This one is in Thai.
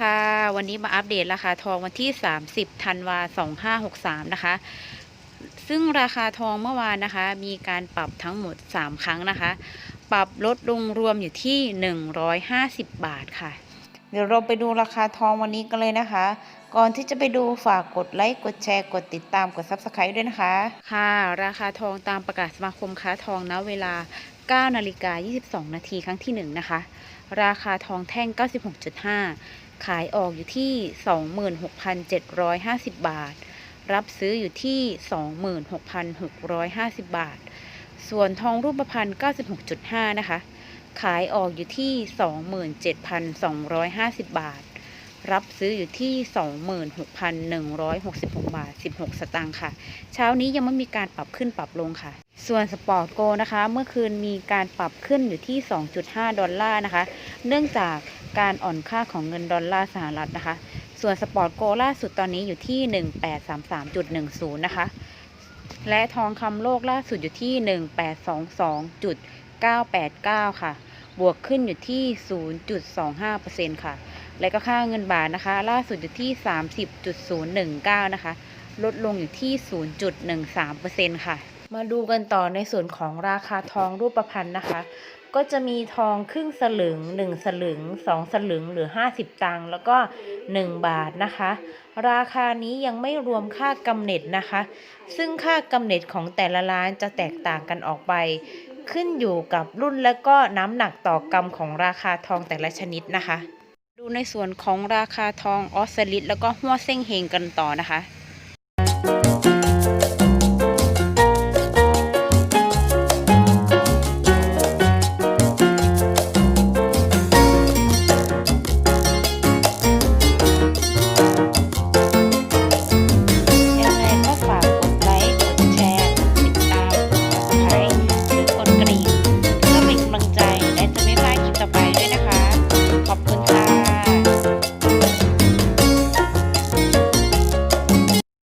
ค่ะ วันนี้มาอัปเดตราคาทองวันที่ 30ธันวา2563 นะคะ ซึ่งราคาทองเมื่อวานนะคะ มีการปรับทั้งหมด 3 ครั้งนะคะ ปรับลดลงรวมอยู่ที่ 150 บาทค่ะ เดี๋ยวเราไปดูราคาทองวันนี้กันเลยนะคะ ก่อนที่จะไปดูฝากกดไลค์ กดแชร์ กดติดตาม กด Subscribe ด้วยนะคะ ค่ะ ราคาทองตามประกาศสมาคมค้าทองณเวลา9นาฬิกา22 นาทีครั้งที่ 1 นะคะ ราคาทองแท่ง 96.5 ขายออกอยู่ที่ 26,750 บาท รับซื้ออยู่ที่ 26,650 บาท ส่วนทองรูปพรรณ96.5 นะคะ ขายออกอยู่ที่ 27,250 บาท รับซื้ออยู่ที่ 26,166 บาท 16 สตางค์ค่ะ เช้านี้ยังไม่มีการปรับขึ้นปรับลงค่ะส่วนสปอร์ตโกนะคะ เมื่อคืนมีการปรับขึ้นอยู่ที่ 2.5 ดอลลาร์นะคะ เนื่องจาก การอ่อนค่าของเงินดอลลาร์สหรัฐนะคะ ส่วนสปอร์ตโกล่าสุดตอนนี้อยู่ที่ 1833.10 นะคะ และทองคำโลกล่าสุดอยู่ที่ 1822.989 ค่ะ บวกขึ้นอยู่ที่ 0.25%ค่ะ และก็ค่าเงินบาทนะคะ ล่าสุดอยู่ที่ 30.019 นะคะ ลดลงอยู่ที่ 0.13%ค่ะ มาดูกันต่อในส่วนของราคาทองรูปพรรณนะคะ ก็จะมีทองครึ่งสลึง 1 สลึง 2 สลึงหรือ 50 ตังค์แล้วก็ 1 บาทนะคะ ราคานี้ยังไม่รวมค่ากำเนิดนะคะ ซึ่งค่ากำเนิดของแต่ละร้านจะแตกต่างกันออกไป ขึ้นอยู่กับรุ่นและก็น้ำหนักต่อกรัมของราคาทองแต่ละชนิดนะคะ ดูในส่วนของราคาทองออสเซลิตแล้วก็หัวเส้งเฮงกันต่อนะคะ